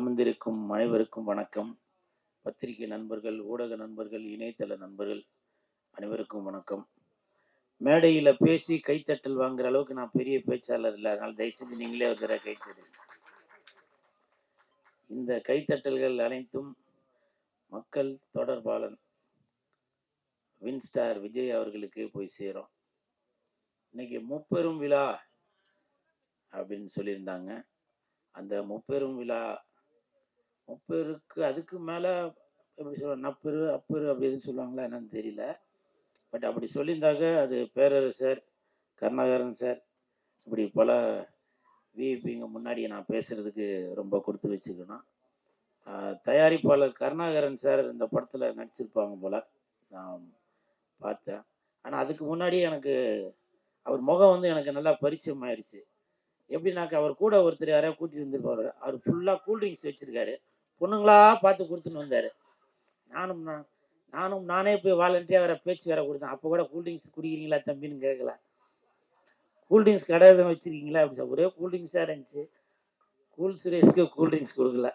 அமர்ந்திருக்கும் அனைவருக்கும் வணக்கம். பத்திரிகை நண்பர்கள் ஊடக நண்பர்கள் இணையதள நண்பர்கள் அனைவருக்கும் வணக்கம். மேடையில் பேசி கைத்தட்டல் வாங்குற அளவுக்கு நான் பெரிய பேச்சாளர் இல்லை. அதனால் தயவு செஞ்சு நீங்களே ஒரு தடவை கைத்தட்டு இந்த கைத்தட்டல்கள் அனைத்தும் மக்கள் தொடர்பாளன் வின்ஸ்டார் விஜய் அவர்களுக்கு போய் சேரும். இன்னைக்கு முப்பெரும் விழா அப்படின்னு சொல்லியிருந்தாங்க. அந்த முப்பெரும் விழா முப்பேருக்கு அதுக்கு மேலே எப்படி சொல்லுவாங்க நப்பெரு அப்பெரு அப்படி எதுவும் சொல்லுவாங்களா என்னன்னு தெரியல. பட் அப்படி சொல்லியிருந்தாக்க அது பேரரசர் கருணாகரன் சார் இப்படி பல விஐபிங்க முன்னாடி நான் பேசுகிறதுக்கு ரொம்ப கொடுத்து வச்சுருக்கணும் தயாரிப்பாளர் கருணாகரன் சார் இந்த படத்தில் நடிச்சிருப்பாங்க போல். நான் பார்த்தேன். ஆனால் அதுக்கு முன்னாடி எனக்கு அவர் முகம் வந்து எனக்கு நல்லா பரிச்சயம் ஆயிடுச்சு எப்படின்னாக்க அவர் கூட ஒருத்தர் யாரையா கூட்டிகிட்டு வந்துருப்பார். அவர் ஃபுல்லாக கூல்ட்ரிங்க்ஸ் வச்சுருக்காரு. பொண்ணுங்களா பார்த்து கொடுத்துன்னு வந்தார். நானும் நான் நானும் நானே போய் வாலண்டியாக வேற பேச்சு வேற கொடுத்தேன். அப்போ கூட கூல்ட்ரிங்க்ஸ் குடிக்கிறீங்களா தம்பின்னு கேட்கல கூல்ட்ரிங்க்ஸ் கடை எதுவும் வச்சுருக்கீங்களா? அப்படி சொல் ஒரே கூல்ட்ரிங்க்ஸாக இருந்துச்சு. கூல் சுரேஷ்க்கு கூல்ட்ரிங்க்ஸ் கொடுக்கல.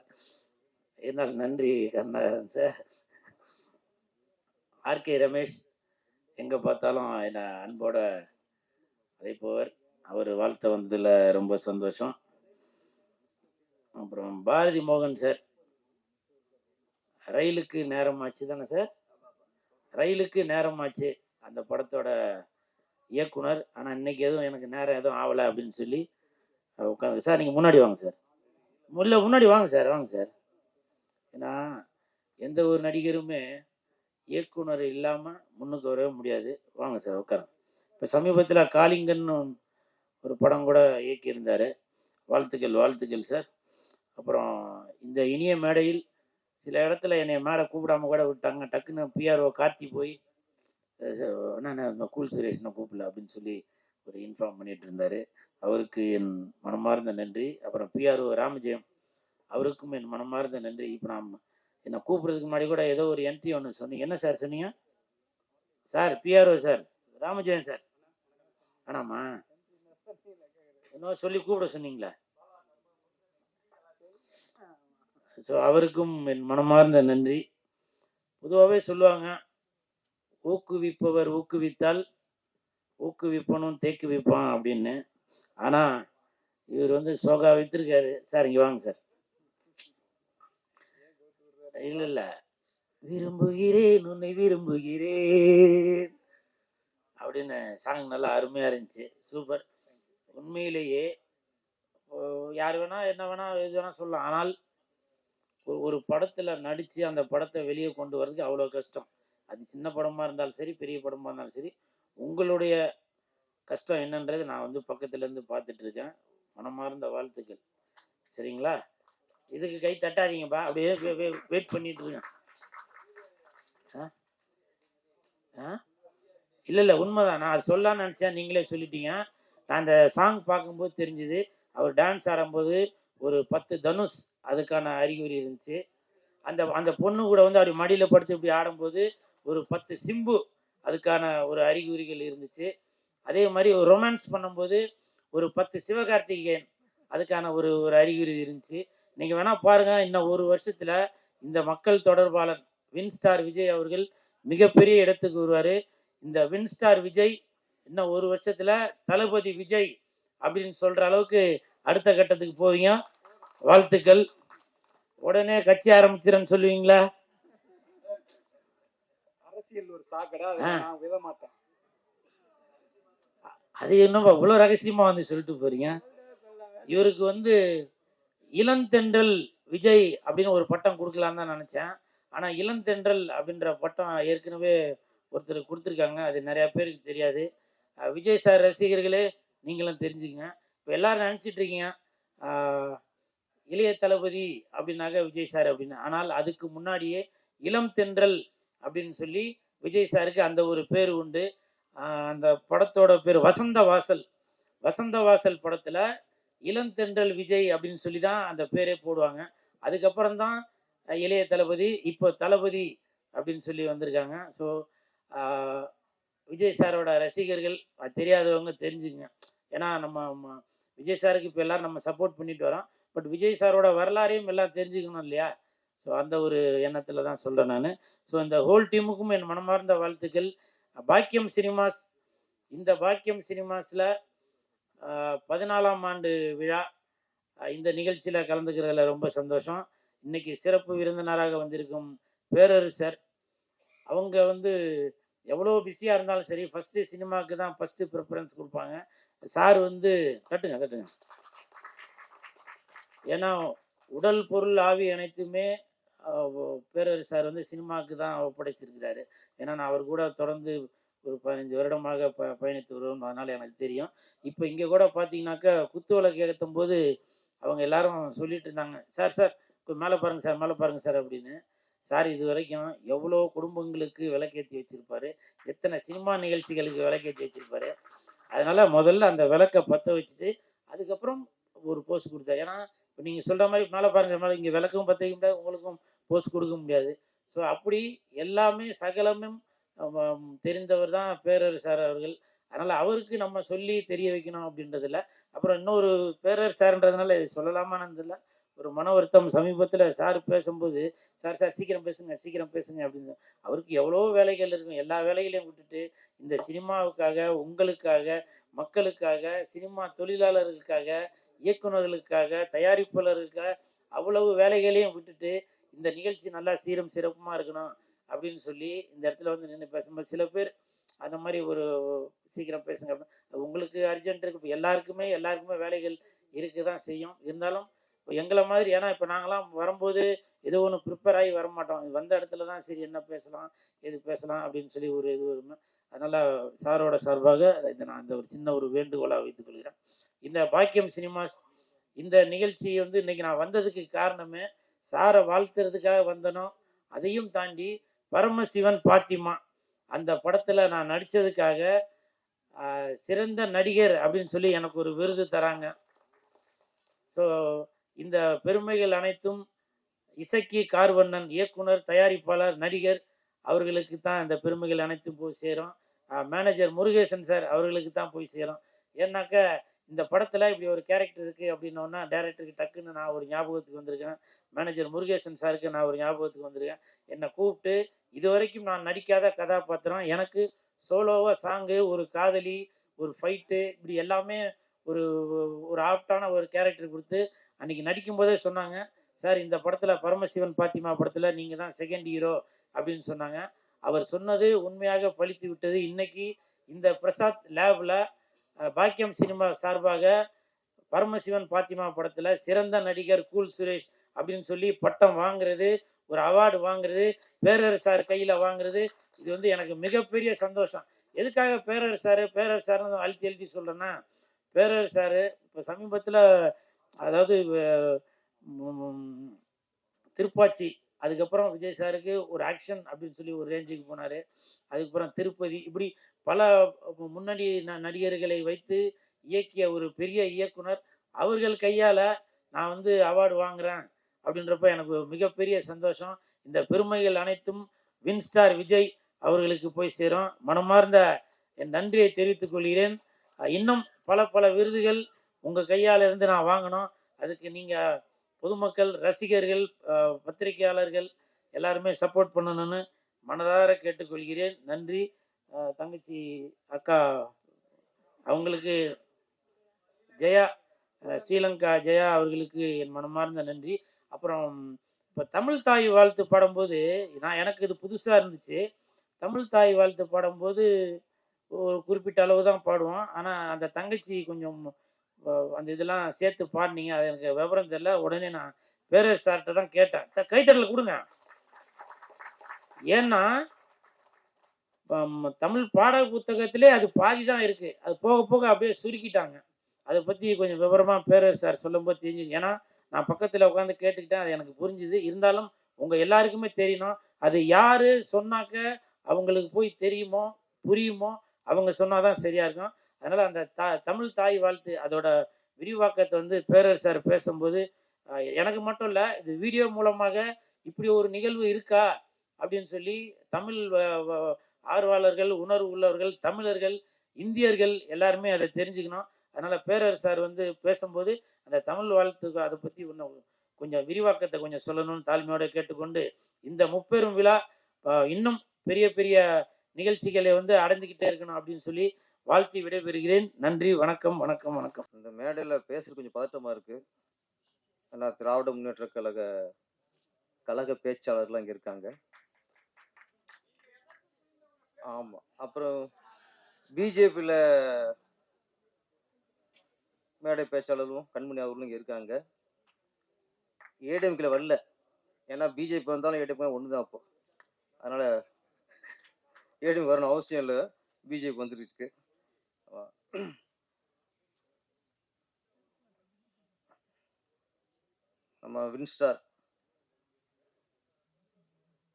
என்னால் நன்றி கருணாகரன் சார் ஆர்கே ரமேஷ் எங்கே பார்த்தாலும் என்னை அன்போட அழைப்பவர். அவர் வாழ்த்த வந்ததில் ரொம்ப சந்தோஷம். அப்புறம் பாரதி மோகன் சார் ரயிலுக்கு நேரமாச்சு தானே சார்? ரயிலுக்கு நேரமாச்சு. அந்த படத்தோட இயக்குனர் ஆனால் இன்னைக்கு எதுவும் எனக்கு நேரம் எதுவும் ஆகலை அப்படின்னு சொல்லி உட்காந்து சார் நீங்கள் முன்னாடி வாங்க சார். இல்லை முன்னாடி வாங்க சார் வாங்க சார். ஏன்னா எந்த ஒரு நடிகருமே இயக்குனர் இல்லாமல் முன்னுக்கு வரவே முடியாது. வாங்க சார் உட்காரங்க. இப்போ சமீபத்தில் காளிங்கன்னு ஒரு படம் கூட இயக்கியிருந்தார். வாழ்த்துக்கள் வாழ்த்துக்கள் சார். அப்புறம் இந்த இனிய மேடையில் சில இடத்துல என்னை மேடை கூப்பிடாம கூட விட்டாங்க. டக்குன்னு பிஆர்ஓ கார்த்தி போய் நான் கூல் சுரேஷனை கூப்பிடல அப்படின்னு சொல்லி ஒரு இன்ஃபார்ம் பண்ணிட்டு இருந்தார். அவருக்கு என் மனமார்ந்த நன்றி. அப்புறம் பிஆர்ஓ ராமஜெயம் அவருக்கும் என் மனமார்ந்த நன்றி. இப்போ நான் என்னை கூப்பிட்றதுக்கு முன்னாடி கூட ஏதோ ஒரு என்ட்ரி ஒன்று சொன்னீங்க. என்ன சார் சொன்னீங்க? Sir PRO sir Ramajayam sir. ஆனாம்மா என்னவோ சொல்லி கூப்பிட சொன்னீங்களா. ஸோ அவருக்கும் என் மனமார்ந்த நன்றி. பொதுவாகவே சொல்லுவாங்க ஊக்குவிப்பவர் ஊக்குவித்தால் ஊக்குவிப்பனும் தேக்கு விற்பான் அப்படின்னு. ஆனால் இவர் வந்து சோகா வித்திருக்காரு. சார் இங்கே வாங்க சார். இல்லை இல்லை. விரும்புகிறேன் உன்னை விரும்புகிறேன் அப்படின்னு சாங் நல்லா அருமையாக இருந்துச்சு. சூப்பர். உண்மையிலேயே யார் வேணால் என்ன வேணால் எது வேணால் சொல்லலாம். ஆனால் ஒரு ஒரு படத்தில் நடித்து அந்த படத்தை வெளியே கொண்டு வர்றதுக்கு அவ்வளோ கஷ்டம். அது சின்ன படமாக இருந்தாலும் சரி பெரிய படமாக இருந்தாலும் சரி உங்களுடைய கஷ்டம் என்னன்றது நான் வந்து பக்கத்துலேருந்து பார்த்துட்டு இருக்கேன். மனமார்ந்த வாழ்த்துக்கள். சரிங்களா? இதுக்கு கை தட்டாதீங்கப்பா. அப்படியே வெயிட் பண்ணிட்டு இருக்கேன். ஆ? ஆ? இல்லை இல்லை உண்மைதான். நான் அது சொல்லலாம்னு நினச்சேன். நீங்களே சொல்லிட்டீங்க. நான் அந்த சாங் பார்க்கும்போது தெரிஞ்சுது. அவர் டான்ஸ் ஆடும்போது ஒரு பத்து தனுஷ் அதுக்கான அறிகுறி இருந்துச்சு. அந்த அந்த பொண்ணு கூட வந்து அப்படி மடியில் படுத்து இப்படி ஆடும்போது ஒரு பத்து சிம்பு அதுக்கான ஒரு அறிகுறிகள் இருந்துச்சு. அதே மாதிரி ஒரு ரொமான்ஸ் பண்ணும்போது ஒரு பத்து சிவகார்த்திகேயன் அதுக்கான ஒரு ஒரு அறிகுறி இருந்துச்சு. நீங்கள் வேணால் பாருங்கள் இன்னும் ஒரு வருஷத்தில் இந்த மக்கள் தொடர்பாளர் வின்ஸ்டார் விஜய் அவர்கள் மிகப்பெரிய இடத்துக்கு வருவார். இந்த வின்ஸ்டார் விஜய் இன்னும் ஒரு வருஷத்தில் தளபதி விஜய் அப்படின்னு சொல்கிற அளவுக்கு அடுத்த கட்டத்துக்கு போவீங்க. வாழ்த்துக்கள். உடனே கட்சி ஆரம்பிச்சிடன்னு சொல்லுவீங்களா? அரசியல் ஒரு சாக்கடை அதை ஆ. நான் விட மாட்டேன். அது என்னப்பா இவ்வளோ ரகசியமா வந்து சொல்லிட்டு போறீங்க. இவருக்கு வந்து இளந்தென்றல் விஜய் அப்படின்னு ஒரு பட்டம் கொடுக்கலான்னு தான் நினைச்சேன். ஆனா இளந்தென்றல் அப்படின்ற பட்டம் ஏற்கனவே ஒருத்தர் கொடுத்துருக்காங்க. அது நிறைய பேருக்கு தெரியாது. விஜய் சார் ரசிகர்களே நீங்களும் தெரிஞ்சுக்கங்க. இப்போ எல்லாரும் நினச்சிட்டு இருக்கீங்க. ஆஹ் இளைய தளபதி அப்படின்னாக்க விஜய் சார் அப்படின்னு. ஆனால் அதுக்கு முன்னாடியே இளம் தென்றல் அப்படின்னு சொல்லி விஜய் சாருக்கு அந்த ஒரு பேர் உண்டு. அந்த படத்தோட பேர் வசந்த வாசல். வசந்த வாசல் படத்தில் இளந்தென்றல் விஜய் அப்படின்னு சொல்லி தான் அந்த பேரே போடுவாங்க. அதுக்கப்புறம் தான் இளைய தளபதி இப்போ தளபதி அப்படின்னு சொல்லி வந்திருக்காங்க. ஸோ விஜய் சாரோட ரசிகர்கள் தெரியாதவங்க தெரிஞ்சுங்க. ஏன்னா நம்ம விஜய் சாருக்கு இப்போ எல்லோரும் நம்ம சப்போர்ட் பண்ணிட்டு வரோம். பட் விஜய் சாரோட வரலாறையும் எல்லாம் தெரிஞ்சுக்கணும் இல்லையா? ஸோ அந்த ஒரு எண்ணத்தில் தான் சொல்கிறேன் நான். ஸோ இந்த ஹோல் டீமுக்கும் என் மனமார்ந்த வாழ்த்துக்கள். பாக்கியம் சினிமாஸ் இந்த பாக்கியம் சினிமாஸில் பதினாலாம் ஆண்டு விழா இந்த நிகழ்ச்சியில் கலந்துக்கிறதுல ரொம்ப சந்தோஷம். இன்னைக்கு சிறப்பு விருந்தினராக வந்திருக்கும் பேரரசர். அவங்க வந்து எவ்வளோ பிஸியாக இருந்தாலும் சரி ஃபஸ்ட்டு சினிமாவுக்கு தான் ஃபஸ்ட்டு ப்ரிஃபரன்ஸ் கொடுப்பாங்க. சார் வந்து தட்டுங்க தட்டுங்க. ஏன்னா உடல் பொருள் ஆவி அனைத்துமே பேரரசு சார் வந்து சினிமாவுக்கு தான் ஒப்படைச்சிருக்கிறாரு. ஏன்னா நான் அவர் கூட தொடர்ந்து ஒரு பதினஞ்சு வருடமாக ப பயணித்து வருவோம். அதனால் எனக்கு தெரியும். இப்போ இங்கே கூட பார்த்தீங்கன்னாக்கா குத்து விளக்கு ஏற்றும் போது அவங்க எல்லாரும் சொல்லிட்டு இருந்தாங்க சார் சார் இப்போ மேலே பாருங்க சார் மேலே பாருங்க சார் அப்படின்னு. சார் இது வரைக்கும் எவ்வளோ குடும்பங்களுக்கு விளக்கேற்றி வச்சுருப்பாரு. எத்தனை சினிமா நிகழ்ச்சிகளுக்கு விளக்கேற்றி வச்சுருப்பாரு. அதனால் முதல்ல அந்த விளக்கை பற்ற வச்சுட்டு அதுக்கப்புறம் ஒரு போஸ்ட் கொடுத்தாரு. ஏன்னா இப்போ நீங்கள் சொல்கிற மாதிரி மேலே பாருங்க மேலே இங்கே விளக்கும் பற்ற முடியாது உங்களுக்கும் போஸ்ட் கொடுக்க முடியாது. ஸோ அப்படி எல்லாமே சகலமும் தெரிந்தவர் தான் பேரரசார் அவர்கள். அதனால் அவருக்கு நம்ம சொல்லி தெரிய வைக்கணும் அப்படின்றதில்ல. அப்புறம் இன்னொரு பேரரசார்ன்றதுனால சார்ன்றதுனால சொல்லலாமான்னு இல்லை ஒரு மன வருத்தம் சமீபத்தில் சார் பேசும்போது சார் சார் சீக்கிரம் பேசுங்க சீக்கிரம் பேசுங்க அப்படின்னு அவருக்கு எவ்வளோ வேலைகள் இருக்கும். எல்லா வேலைகளையும் விட்டுட்டு இந்த சினிமாவுக்காக உங்களுக்காக மக்களுக்காக சினிமா தொழிலாளர்களுக்காக இயக்குனர்களுக்காக தயாரிப்பாளர்களுக்காக அவ்வளவு வேலைகளையும் விட்டுட்டு இந்த நிகழ்ச்சி நல்லா சீரும் சிறப்புமாக இருக்கணும் அப்படின்னு சொல்லி இந்த இடத்துல வந்து நின்று பேசும்போது சில பேர் அந்த மாதிரி ஒரு சீக்கிரம் பேசுங்க அப்படின்னு. உங்களுக்கு அர்ஜென்ட் இருக்கு. இப்போ எல்லாருக்குமே எல்லாருக்குமே வேலைகள் இருக்க தான் செய்யும். இருந்தாலும் எங்களை மாதிரி ஏன்னா இப்போ நாங்களாம் வரும்போது ஏதோ ஒன்று ப்ரிப்பேர் ஆகி வர மாட்டோம் வந்த இடத்துல தான் சரி என்ன பேசலாம் எது பேசலாம் அப்படின்னு சொல்லி ஒரு இது வரும் அதனால் சாரோட சார்பாக இந்த நான் இந்த ஒரு சின்ன ஒரு வேண்டுகோளாக வைத்துக் கொள்கிறேன். இந்த பாக்கியம் சினிமாஸ் இந்த நிகழ்ச்சி வந்து இன்னைக்கு நான் வந்ததுக்கு காரணமே சாரை வாழ்த்துறதுக்காக வந்தனோ அதையும் தாண்டி பரமசிவன் பாத்திமா அந்த படத்தில் நான் நடித்ததுக்காக சிறந்த நடிகர் அப்படின்னு சொல்லி எனக்கு ஒரு விருது தராங்க. ஸோ இந்த பெருமைகள் அனைத்தும் இசக்கி கார்வண்ணன் இயக்குனர் தயாரிப்பாளர் நடிகர் அவர்களுக்கு தான் இந்த பெருமைகள் அனைத்தும் போய் சேரும். மேனேஜர் முருகேசன் சார் அவர்களுக்கு தான் போய் சேரும். ஏன்னாக்க இந்த படத்தில் இப்படி ஒரு கேரக்டர் இருக்குது அப்படின்னோன்னா டேரக்டருக்கு டக்குன்னு நான் ஒரு ஞாபகத்துக்கு வந்திருக்கேன். மேனேஜர் முருகேசன் சாருக்கு நான் ஒரு ஞாபகத்துக்கு வந்திருக்கேன். என்னை கூப்பிட்டு இது வரைக்கும் நான் நடிக்காத கதாபாத்திரம் எனக்கு சோலோவாக சாங்கு ஒரு காதலி ஒரு ஃபைட்டு இப்படி எல்லாமே ஒரு ஒரு ஆப்டான ஒரு கேரக்டர் கொடுத்து அன்னைக்கு நடிக்கும் போதே சொன்னாங்க சார் இந்த படத்தில் பரமசிவன் பாத்திமா படத்தில் நீங்கள் தான் செகண்ட் ஹீரோ அப்படின்னு சொன்னாங்க. அவர் சொன்னது உண்மையாக பழித்து விட்டது. இன்னைக்கு இந்த பிரசாத் லேபில் பாக்கியம் சினிமா சார்பாக பரமசிவன் பாத்திமா படத்தில் சிறந்த நடிகர் கூல் சுரேஷ் அப்படின்னு சொல்லி பட்டம் வாங்குறது ஒரு அவார்டு வாங்குறது பேரரசார் கையில் வாங்குறது இது வந்து எனக்கு மிகப்பெரிய சந்தோஷம். எதுக்காக பேரரசார் பேரரசார்னு அழுத்தி எழுதி சொல்கிறேன்னா பேரரசார் இப்போ சமீபத்தில் அதாவது திருப்பாச்சி அதுக்கப்புறம் விஜய் சாருக்கு ஒரு ஆக்ஷன் அப்படின்னு சொல்லி ஒரு ரேஞ்சுக்கு போனார். அதுக்கப்புறம் திருப்பதி இப்படி பல முன்னணி ந- நடிகர்களை வைத்து இயக்கிய ஒரு பெரிய இயக்குனர் அவர்கள் கையால் நான் வந்து அவார்டு வாங்குறேன் அப்படின்றப்ப எனக்கு மிகப்பெரிய சந்தோஷம். இந்த பெருமைகள் அனைத்தும் வின்ஸ்டார் விஜய் அவர்களுக்கு போய் சேரும். மனமார்ந்த என் நன்றியை தெரிவித்துக் கொள்கிறேன். இன்னும் பல பல விருதுகள் உங்கள் கையால் இருந்து நான் வாங்கணும். அதுக்கு நீங்கள் பொதுமக்கள் ரசிகர்கள் பத்திரிகையாளர்கள் எல்லாருமே சப்போர்ட் பண்ணணும்னு மனதார கேட்டுக்கொள்கிறேன். நன்றி. தங்கச்சி அக்கா அவங்களுக்கு ஜெயா ஸ்ரீலங்கா ஜெயா அவர்களுக்கு என் மனமார்ந்த நன்றி. அப்புறம் இப்போ தமிழ் தாய் வாழ்த்து பாடும்போது நான் எனக்கு இது புதுசாக இருந்துச்சு. தமிழ் தாய் வாழ்த்து பாடும்போது ஒரு குறிப்பிட்ட அளவு தான் பாடுவோம். ஆனால் அந்த தங்கச்சி கொஞ்சம் அந்த இதெல்லாம் சேர்த்து பாடினீங்க அது எனக்கு விவரம் தெரியல. உடனே நான் பேரர் சார்கிட்ட தான் கேட்டேன். த- கைத்தட்டல் கொடுங்க. ஏன்னா தமிழ் பாட புத்தகத்திலே அது பாதி தான் இருக்குது அது போக போக அப்படியே சுருக்கிட்டாங்க. அதை பற்றி கொஞ்சம் விவரமாக பேரர் சார் சொல்லும்போது தெரிஞ்சு ஏன்னா நான் பக்கத்தில் உட்காந்து கேட்டுக்கிட்டேன். அது எனக்கு புரிஞ்சுது. இருந்தாலும் உங்கள் எல்லாருக்குமே தெரியணும். அது யார் சொன்னாக்க அவங்களுக்கு போய் தெரியுமோ புரியுமோ அவங்க சொன்னாதான் சரியா இருக்கும். அதனால அந்த தா தமிழ் தாய் வாழ்த்து அதோட விரிவாக்கத்தை வந்து பேரரசர் பேசும்போது எனக்கு மட்டும் இல்லை இது வீடியோ மூலமாக இப்படி ஒரு நிகழ்வு இருக்கா? அப்படின்னு சொல்லி தமிழ் வ- ஆர்வலர்கள் உணர்வு உள்ளவர்கள் தமிழர்கள் இந்தியர்கள் எல்லாருமே அதை தெரிஞ்சுக்கணும். அதனால பேரரசார் வந்து பேசும்போது அந்த தமிழ் வாழ்த்துக்கு அதை பற்றி இன்னும் கொஞ்சம் விரிவாக்கத்தை கொஞ்சம் சொல்லணும்னு தாழ்மையோட கேட்டுக்கொண்டு இந்த முப்பெரும் விழா இன்னும் பெரிய பெரிய நிகழ்ச்சிகளை வந்து அடைந்துக்கிட்டே இருக்கணும் அப்படின்னு சொல்லி வாழ்த்தி விடைபெறுகிறேன். நன்றி வணக்கம் வணக்கம் வணக்கம். இந்த மேடையில் பேசுறது கொஞ்சம் பதட்டமா இருக்கு. ஏன்னா திராவிட முன்னேற்ற கழக கழக பேச்சாளர்லாம் இங்கே இருக்காங்க. ஆமாம் அப்புறம் பிஜேபியில் மேடை பேச்சாளரும் கண்மணி அவர்களும் இங்கே இருக்காங்க. ஏடிஎம்கில் வரல. ஏன்னா பிஜேபி வந்தாலும் ஏடிஎம்கே ஒன்று தான் அப்போ. அதனால் ஏடிஎம் வரணும் அவசியம் இல்லை. பிஜேபி வந்துட்டு இருக்கு. நம்ம வின்ஸ்டார்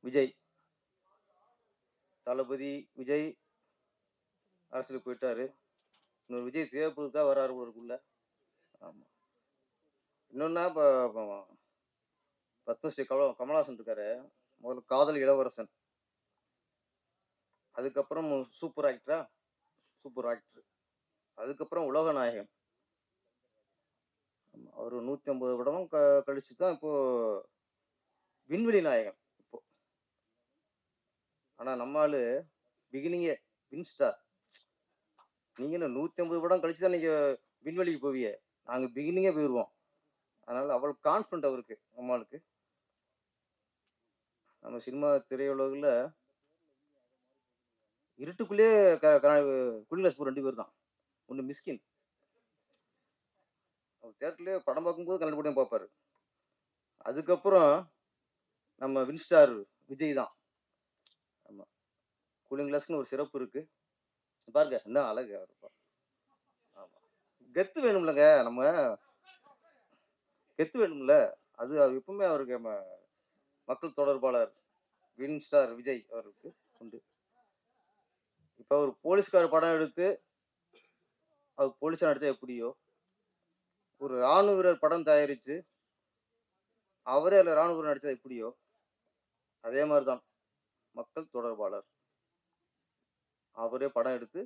விஜய். தளபதி விஜய். அரசியலுக்கு போயிட்டாரு. இன்னொரு விஜய் தேவைப்படுதுக்காக வராரு இருக்குள்ள ஆமாம் இன்னொன்னா இப்போ பத்மஸ்ரீ கமல கமல்ஹாசன் இருக்காரு. முதல்ல காதல் இளவரசன். அதுக்கப்புறம் சூப்பர் ஆக்டரா சூப்பர் ஆக்டர் அதுக்கப்புறம் உலக நாயகம் அவர் நூற்றி ஐம்பது படமும் க கழிச்சு தான் இப்போ விண்வெளி நாயகம் இப்போ. ஆனால் நம்ம ஆள் பிகினிங்கே வின்ஸ்டார் நீங்கள் நூற்றி ஐம்பது படம் கழிச்சு தான் நீங்கள் விண்வெளிக்கு போவிய நாங்கள் பிகினிங்கே போயிடுவோம் அதனால் அவ்வளோ கான்ஃபிடண்ட் அவருக்கு நம்மளுக்கு நம்ம சினிமா திரையுலகில் இருட்டுக்குள்ளேயே க குடிலாஸ்பூர் ரெண்டு பேர் தான் ஒன்று மிஸ்கின். அவர் தேட்டர்லேயே படம் பார்க்கும்போது கண்ணாடி போட்டு பார்ப்பாரு. அதுக்கப்புறம் நம்ம வின்ஸ்டார் விஜய் தான். ஆமாம் கூலிங் கிளாஸ்னு ஒரு சிறப்பு இருக்கு. பாருங்க என்ன அழகு அவர் ஆமாம் கெத்து வேணும்லங்க நம்ம. கெத்து வேணும்ல. அது எப்பவுமே அவருக்கு நம்ம மக்கள் தொடர்பாளர் வின்ஸ்டார் விஜய் அவருக்கு உண்டு. இப்போ ஒரு போலீஸ்கார் படம் எடுத்து அவர் போலீஸாக நடித்தா எப்படியோ? ஒரு ராணுவ வீரர் படம் தயாரித்து அவரே அதில் ராணுவ வீரர் நடித்தா எப்படியோ? அதே மாதிரி தான் மக்கள் தொடர்பாளர். அவரே படம் எடுத்து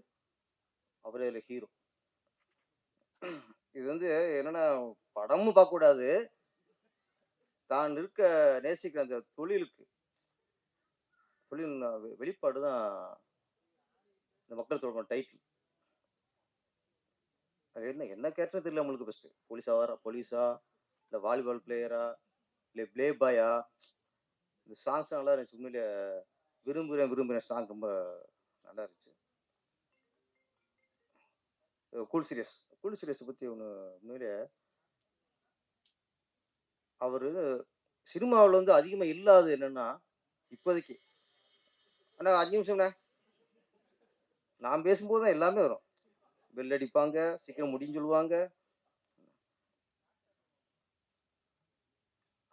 அவரே அதில் ஹீரோ இது வந்து என்னன்னா படமும் பார்க்கக்கூடாது தான் இருக்க நேசிக்கிற அந்த தொழிலுக்கு தொழில் வெ- வெளிப்பாடு தான் இந்த மக்கள் தொடர்பான டைட்டில் அது என்ன என்ன கேரக்டர் தெரியல உங்களுக்கு ஃபஸ்ட்டு போலீஸா வர போலீஸா இல்லை வாலிபால் பிளேயரா இல்லை ப்ளே பாயா இந்த சாங்ஸ் நல்லா இருந்துச்சு. உண்மையிலே விரும்புகிறேன் விரும்புகிறேன் சாங் ரொம்ப நல்லா இருந்துச்சு. கூல் சீரியஸ் கூல் சீரியஸை பற்றி ஒன்று உண்மையிலே அவர் சினிமாவில் வந்து அதிகமாக இல்லாத என்னென்னா இப்போதைக்கு. அண்ணா அஞ்சு நிமிஷம்ண்ணே. நான் பேசும்போது தான் எல்லாமே வரும். பெல் அடிப்பாங்க சீக்கிரம் முடின்னு சொல்லுவாங்க.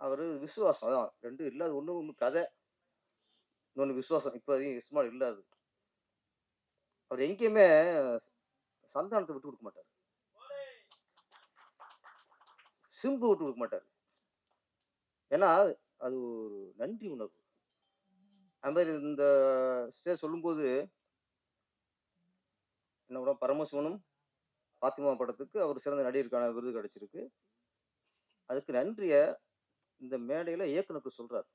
அவர் விசுவாசம் அதான். ரெண்டும் இல்லாத ஒன்று ஒன்று கதை. இன்னொன்று விசுவாசம். இப்போ அதிகம் சும்மா இல்லாது அவர் எங்கேயுமே சந்தானத்தை விட்டு கொடுக்க மாட்டார். சிம்பு விட்டு கொடுக்க மாட்டார். ஏன்னா அது ஒரு நன்றி உணர்வு. அது மாதிரி இந்த ஸ்டேஜ் சொல்லும்போது என்ன கூட பரமசிவனும் பாத்திமா படத்துக்கு அவர் சிறந்த நடிகருக்கான விருது கிடைச்சிருக்கு. அதுக்கு நன்றிய இந்த மேடையில இயக்குனருக்கு சொல்றார்.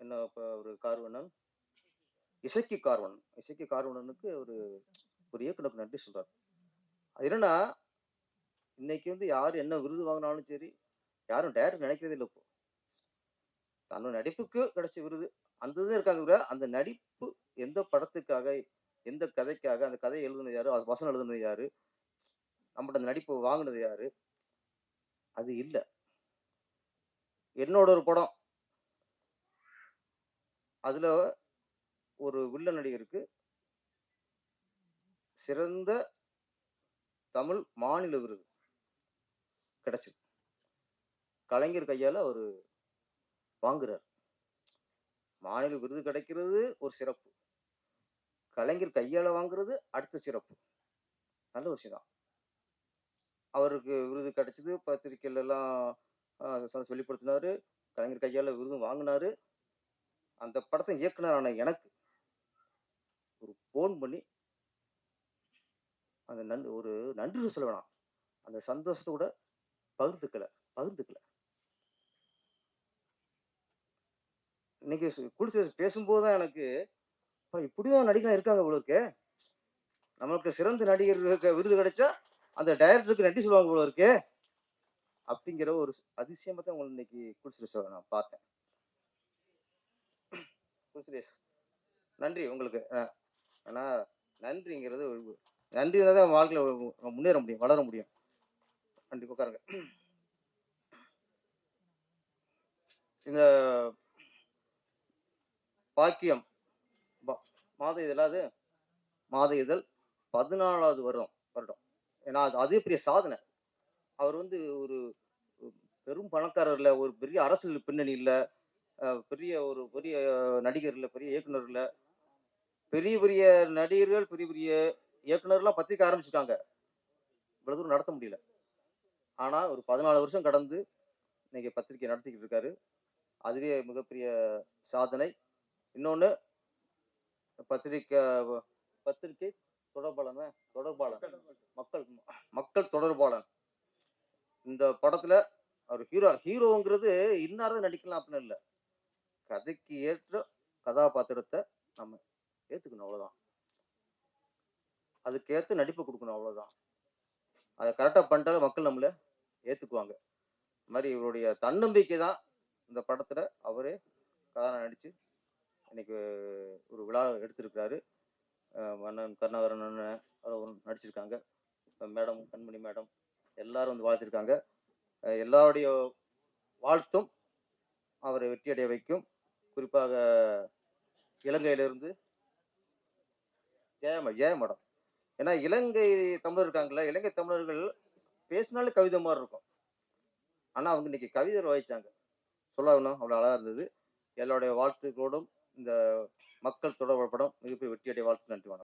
என்ன இப்போ ஒரு கார்வணன் இசைக்கு கார்வணன் இசைக்கு கார்வணனுக்கு ஒரு ஒரு இயக்குனருக்கு நன்றி சொல்றார். அது என்னன்னா இன்னைக்கு வந்து யார் என்ன விருது வாங்கினாலும் சரி யாரும் டேரக்ட் நினைக்கிறதே இல்லை இப்போ. தன்னோட நடிப்புக்கு கிடைச்ச விருது அந்த இது இருக்காங்க அந்த நடிப்பு எந்த படத்துக்காக எந்த கதைக்காக அந்த கதையை எழுதுனது யாரு? வசனம் எழுதுனது யாரு? நம்மகிட்ட அந்த நடிப்பு வாங்கினது யாரு? அது இல்லை. என்னோட ஒரு படம். அதுல ஒரு வில்ல நடிகருக்கு சிறந்த தமிழ் மாநில விருது கிடைச்சிருக்கு. கலைஞர் கையால அவர் வாங்குறார். மாநில விருது கிடைக்கிறது ஒரு சிறப்பு. கலைஞர் கையால் வாங்குறது அடுத்த சிறப்பு. நல்ல விஷயம் தான் அவருக்கு விருது கிடைச்சது பத்திரிகையிலலாம் வெளிப்படுத்தினார் சந்தோஷம் வெளிப்படுத்தினாரு. கலைஞர் கையால் விருதும் வாங்கினாரு. அந்த படத்தை இயக்குனரான எனக்கு ஒரு ஃபோன் பண்ணி அந்த நன் ஒரு நன்றி சொல்ல வேணாம் அந்த சந்தோஷத்தை கூட பகிர்ந்துக்கல பகிர்ந்துக்கல. இன்னைக்கு குடிசை பேசும்போது தான் எனக்கு அப்பா, இப்படியும் நடிகர் இருக்காங்க போல நம்மளுக்கு சிறந்த நடிகர் இருக்க விருது கிடைச்சா அந்த டைரக்டருக்கு நன்றி சொல்லுவாங்க போல இருக்கே. அப்படிங்கிற ஒரு அதிசயமா தான் உங்களை இன்னைக்கு குடிசிரேஷ் நான் பார்த்தேன். குடிசிரேஷ் நன்றி உங்களுக்கு. அஹ், ஆனா நன்றிங்கிறது ஒரு நன்றி தான் வாழ்க்கையில் முன்னேற முடியும் வளர முடியும். நன்றி உட்காருங்க. இந்த பாக்கியம் மாத மாத அது? மாத இதழ் பதினாலாவது வருடம் வருடம். ஏன்னா அது அதே பெரிய சாதனை. அவர் வந்து ஒரு பெரும் பணக்காரர் இல்லை ஒரு பெரிய அரசியல் பின்னணி இல்லை பெரிய ஒரு பெரிய நடிகர் இல்லை பெரிய இயக்குனர் இல்லை பெரிய பெரிய நடிகர்கள் பெரிய பெரிய இயக்குனர்லாம் பத்திரிக்கை ஆரம்பிச்சுட்டாங்க. இவ்வளவு தூரம் நடத்த முடியல. ஆனால் ஒரு பதினாலு வருஷம் கடந்து இன்னைக்கு பத்திரிக்கை நடத்திக்கிட்டு இருக்காரு. அதுவே மிகப்பெரிய சாதனை. இன்னொன்று பத்திரிக்கை பத்திரிக்கை தொடர்பாளன் தொடர்பாளன் மக்கள் மக்கள் தொடர்பாளன். இந்த படத்துல அவர் ஹீரோ ஹீரோங்கிறது இன்னார்தான் நடிக்கலாம் அப்படின்னு இல்லை. கதைக்கு ஏற்ற கதாபாத்திரத்தை நம்ம ஏத்துக்கணும் அவ்வளவுதான். அதுக்கேற்ற நடிப்பு கொடுக்கணும் அவ்வளவுதான். அதை கரெக்டாக பண்ணிட்டாலும் மக்கள் நம்மளை ஏத்துக்குவாங்க. இந்த மாதிரி இவருடைய தன்னம்பிக்கை தான் இந்த படத்துல அவரே கதாநாயகம் நடிச்சு இன்னைக்கு ஒரு விழா எடுத்திருக்கிறாரு. மன்னன் கருணாகரன் அண்ணன் நடிச்சிருக்காங்க. மேடம் கண்மணி மேடம் எல்லாரும் வந்து வாழ்த்திருக்காங்க. எல்லாருடைய வாழ்த்தும் அவரை வெற்றியடைய வைக்கும். குறிப்பாக இலங்கையிலிருந்து ஜெயம ஏ மேடம். ஏன்னா இலங்கை தமிழர் இருக்காங்கல்ல இலங்கை தமிழர்கள் பேசினாலே கவிதை மாதிரி இருக்கும். ஆனால் அவங்க இன்னைக்கு கவிதை வாய்ச்சாங்க. சொல்லணும் அவ்வளோ அழகாக இருந்தது. எல்லாருடைய வாழ்த்துக்களோடும் இந்த மக்கள் தொடர்பு படம் மிகப்பெரிய வெற்றியடைய வாழ்த்து நன்றி வணக்கம்.